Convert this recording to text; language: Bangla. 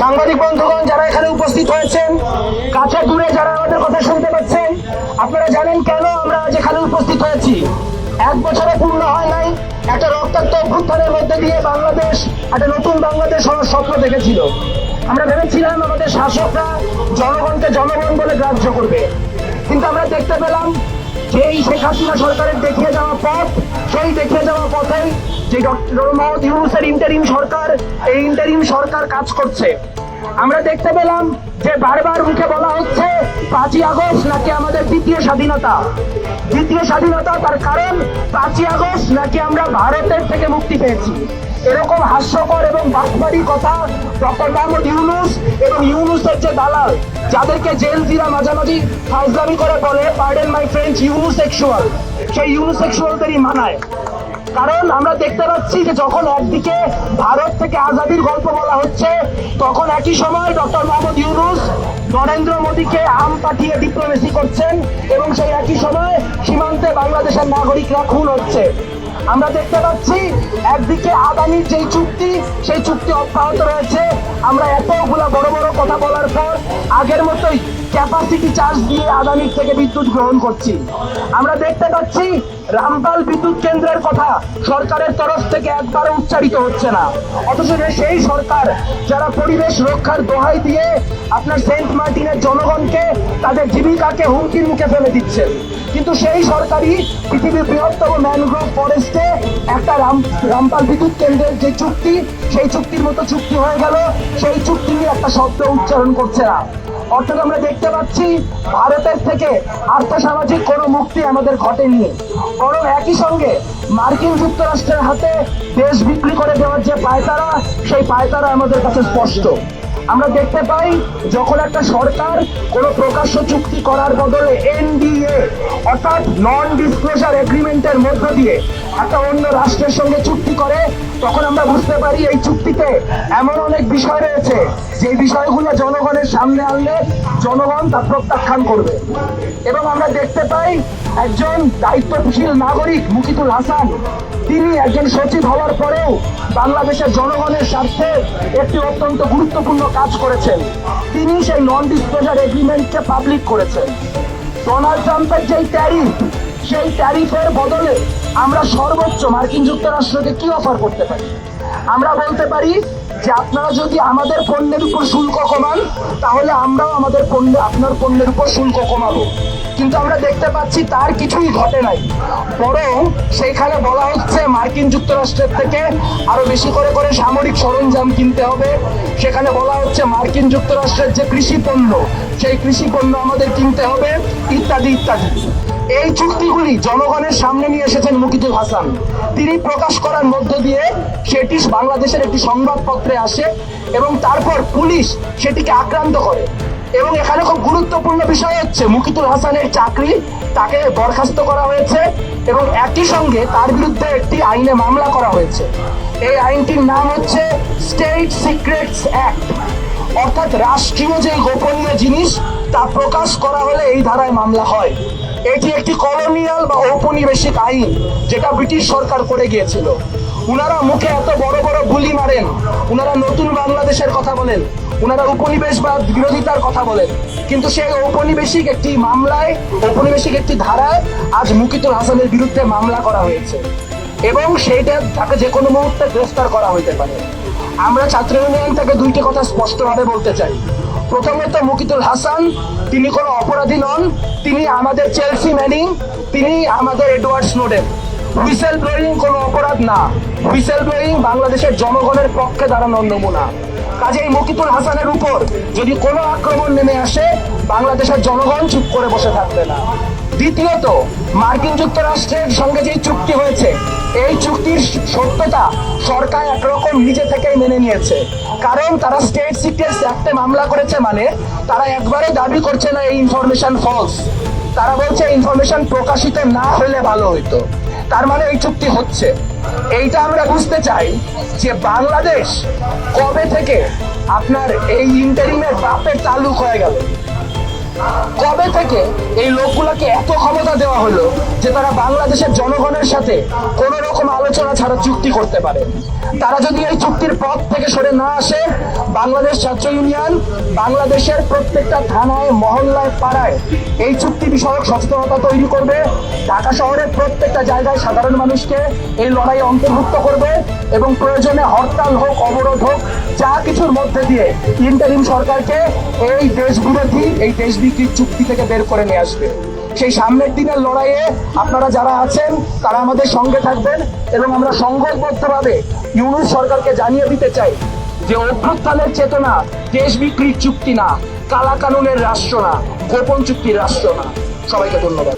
সাংবাদিক বন্ধুগণ, যারা এখানে উপস্থিত হয়েছেন, কাছে দূরে যারা আমাদের কথা শুনতে পাচ্ছেন, আপনারা জানেন কেন আমরা আজ এখানে উপস্থিত হয়েছি? এক বছরে পূর্ণ হয় নাই, একটা রক্তাক্ত অভ্যুত্থানের মধ্যে দিয়ে বাংলাদেশ, একটা নতুন বাংলাদেশ হওয়ার স্বপ্ন দেখেছিল। আমরা ভেবেছিলাম আমাদের শাসকরা জনগণকে জনগণ বলে গ্রাহ্য করবে। কিন্তু আমরা দেখতে পেলাম যেই শেখ হাসিনা সরকারের দেখিয়ে যাওয়া পথ, সেই দেখিয়ে যাওয়া পথেই যে ডক্টর মোহাম্মদ ইউনুসের ইন্টারিম সরকার, এই ইন্টারিম সরকার কাজ করছে। আমরা দেখতে পেলাম যে বারবার মুখে বলা হচ্ছে, পাঁচই আগস্ট নাকি আমাদের দ্বিতীয় স্বাধীনতা। দ্বিতীয় স্বাধীনতা তার কারণ, পাঁচই আগস্ট নাকি আমরা ভারতের থেকে মুক্তি পেয়েছি। এরকম হাস্যকর এবং বাকবাড়ি কথা ডক্টর মোহাম্মদ ইউনুস এবং ইউনুসের যে দালাল, যাদেরকে জেল জিরা মাঝামাঝি ফাজলামি করে বলে পার্ডেন মাই ফ্রেন্ড ইউনুসেক্সুয়াল সেই ইউনুসেক্সুয়ালদেরই মানায়। কারণ আমরা দেখতে পাচ্ছি যে যখন একদিকে ভারত থেকে আজাদির গল্প বলা হচ্ছে, তখন একই সময় ডক্টর মোহাম্মদ ইউনুস নরেন্দ্র মোদীকে আম পাঠিয়ে ডিপ্লোমেসি করছেন এবং সেই একই সময় সীমান্তে বাংলাদেশের নাগরিকরা খুন হচ্ছে। আমরা দেখতে পাচ্ছি, একদিকে আদানির যেই চুক্তি, সেই চুক্তি অব্যাহত রয়েছে। আমরা এতগুলা বড় বড় কথা বলার পর আগের মতোই ক্যাপাসিটি চার্জ দিয়ে আদানির থেকে বিদ্যুৎ গ্রহণ করছি। আমরা দেখতে পাচ্ছি, রামপাল বিদ্যুৎ কেন্দ্রের কথা সরকারের তরফ থেকে একবার উচ্চারিত হচ্ছে না। অথচ সেই সরকার, যারা পরিবেশ রক্ষার দোহাই দিয়ে আপনার সেন্ট মার্টিনের জনগণকে তাদের জীবিকাকে হুমকির মুখে ফেলে দিচ্ছেন কিন্তু সেই সরকারই পৃথিবীর বৃহত্তম ম্যানগ্রোভ ফরেস্টে একটা রাম, রামপাল বিদ্যুৎ কেন্দ্রের যে চুক্তি, সেই চুক্তির মতো চুক্তি হয়ে গেল। সেই চুক্তি নিয়ে একটা শব্দ উচ্চারণ করছে না অর্থাৎ আমরা দেখতে পাচ্ছি, ভারতের থেকে আর্থসামাজিক কোনো মুক্তি আমাদের ঘটেনি। বরং একই সঙ্গে মার্কিন যুক্তরাষ্ট্রের হাতে দেশ বিক্রি করে দেওয়ার যে পায়তারা, সেই পায়তারা আমাদের কাছে স্পষ্ট। আমরা দেখতে পাই, যখন একটা সরকার কোনো প্রকাশ্য চুক্তি করার বদলে এনডিএ, অর্থাৎ নন ডিসক্লোজার এগ্রিমেন্টের মধ্য দিয়ে একটা অন্য রাষ্ট্রের সঙ্গে চুক্তি করে, তখন আমরা বুঝতে পারি এই চুক্তিতে এমন অনেক বিষয় রয়েছে। যে বিষয়গুলো জনগণের সামনে আনলে জনগণ তা প্রত্যাখ্যান করবে। এবং আমরা দেখতে পাই একজন দায়িত্বশীল নাগরিক, মুকিতুল হাসান, তিনি একজন সচিব হওয়ার পরেও বাংলাদেশের জনগণের স্বার্থে একটি অত্যন্ত গুরুত্বপূর্ণ কাজ করেছেন। তিনি সেই নন ডিসক্লোজার এগ্রিমেন্টকে পাবলিক করেছেন। ডোনাল্ড ট্রাম্পের যেই ট্যারিফ সেই ট্যারিফের বদলে আমরা সর্বোচ্চ মার্কিন যুক্তরাষ্ট্রকে কি অফার করতে পারি? আমরা বলতে পারি যে আপনারা যদি আমাদের পণ্যের উপর শুল্ক কমান, তাহলে আমরাও আমাদের পণ্যে, আপনার পণ্যের উপর শুল্ক কমাবো। কিন্তু আমরা দেখতে পাচ্ছি তার কিছুই ঘটে নাই। বরং সেইখানে বলা হচ্ছে মার্কিন যুক্তরাষ্ট্রের থেকে আরও বেশি করে করে সামরিক সরঞ্জাম কিনতে হবে। সেখানে বলা হচ্ছে মার্কিন যুক্তরাষ্ট্রের যে কৃষি পণ্য, সেই কৃষি পণ্য আমাদের কিনতে হবে, ইত্যাদি ইত্যাদি। এই চুক্তিগুলি জনগণের সামনে নিয়ে এসেছেন মুকিতুল হাসান। তিনি প্রকাশ করার মধ্য দিয়ে সেটি বাংলাদেশের একটি সংবাদপত্রে আসে এবং তারপর পুলিশ সেটিকে আক্রান্ত করে। এবং এখানে খুব গুরুত্বপূর্ণ বিষয় হচ্ছে মুকিতুল হাসানের চাকরি তাকে বরখাস্ত করা হয়েছে এবং একই সঙ্গে তার বিরুদ্ধে একটি আইনে মামলা করা হয়েছে। এই আইনটির নাম হচ্ছে স্টেট সিক্রেটস অ্যাক্ট। অর্থাৎ রাষ্ট্রীয় যে গোপনীয় জিনিস তা প্রকাশ করা হলে এই ধারায় মামলা হয়। এটি একটি কলোনিয়াল বা ঔপনিবেশিক আইন, যেটা ব্রিটিশ সরকার করে গিয়েছিল। উনারা মুখে এত বড় বড় গুলি মারেন, উনারা নতুন বাংলাদেশের কথা বলেন উনারা উপনিবেশ বা বিরোধিতার কথা বলেন। কিন্তু সেই ঔপনিবেশিক একটি মামলায়, ঔপনিবেশিক একটি ধারায় আজ মুকিতুল হাসানের বিরুদ্ধে মামলা করা হয়েছে। এবং সেইটা তাকে যে কোনো মুহূর্তে গ্রেফতার করা হইতে পারে। আমরা ছাত্র ইউনিয়ন থেকে দুইটি কথা স্পষ্টভাবে বলতে চাই। প্রথমত, মুকিতুল হাসান, তিনি কোনো অপরাধী নন। তিনি আমাদের চেলসি ম্যানিং, তিনি আমাদের এডওয়ার্ড স্নোডেন। হুইসেল ব্লোয়িং কোনো অপরাধ না। হুইসেল ব্লোয়িং বাংলাদেশের জনগণের পক্ষে দাঁড়ানোর নমুনা কাজেই মকিতুল হাসানের উপর। যদি কোনো আক্রমণ নেমে আসে, বাংলাদেশের জনগণ চুপ করে বসে থাকবে না। দ্বিতীয়ত, মার্কিন যুক্তরাষ্ট্রের সঙ্গে যে চুক্তি হয়েছে, এই চুক্তির সত্যতা সরকার একরকম নিজে থেকেই মেনে নিয়েছে। কারণ তারা স্টেট সিক্রেটস অ্যাক্টে মামলা করেছে মানে তারা একবারে দাবি করছে না এই ইনফরমেশন ফলস। তারা বলছে ইনফরমেশন প্রকাশিত না হলে ভালো হইতো। তার মানে এই চুক্তি হচ্ছে। এইটা আমরা বুঝতে চাই যে বাংলাদেশ কবে থেকে আপনার এই ইন্টারিমের বাপের তালুক হয়ে গেল? কবে থেকে এই লোকগুলোকে এত ক্ষমতা দেওয়া হলো যে তারা বাংলাদেশের জনগণের সাথে কোনো রকম আলোচনা ছাড়া চুক্তি করতে পারে? তারা যদি এই চুক্তির পথ থেকে সরে না আসে, বাংলাদেশ ছাত্র ইউনিয়ন, বাংলাদেশের প্রত্যেকটা থানায়, মহল্লায়, পাড়ায় এই চুক্তি বিষয়ক সচেতনতা তৈরি করবে। ঢাকা শহরের প্রত্যেকটা জায়গায় সাধারণ মানুষকে এই লড়াইয়ে অন্তর্ভুক্ত করবে এবং প্রয়োজনে হরতাল হোক, অবরোধ হোক, যা কিছুর মধ্যে দিয়ে ইন্টারিম সরকারকে এই দেশ বিরোধী এই দেশ বিক্রির চুক্তি থেকে বের করে নিয়ে আসবে। সেই সামনের দিনের লড়াইয়ে আপনারা যারা আছেন, তারা আমাদের সঙ্গে থাকবেন এবং আমরা সংঘবদ্ধভাবে ইউনুস সরকারকে জানিয়ে দিতে চাই যে অভ্যুত্থানের চেতনা দেশ বিক্রির চুক্তি না কালা কানুনের রাষ্ট্র না, গোপন চুক্তির রাষ্ট্র না। সবাইকে ধন্যবাদ।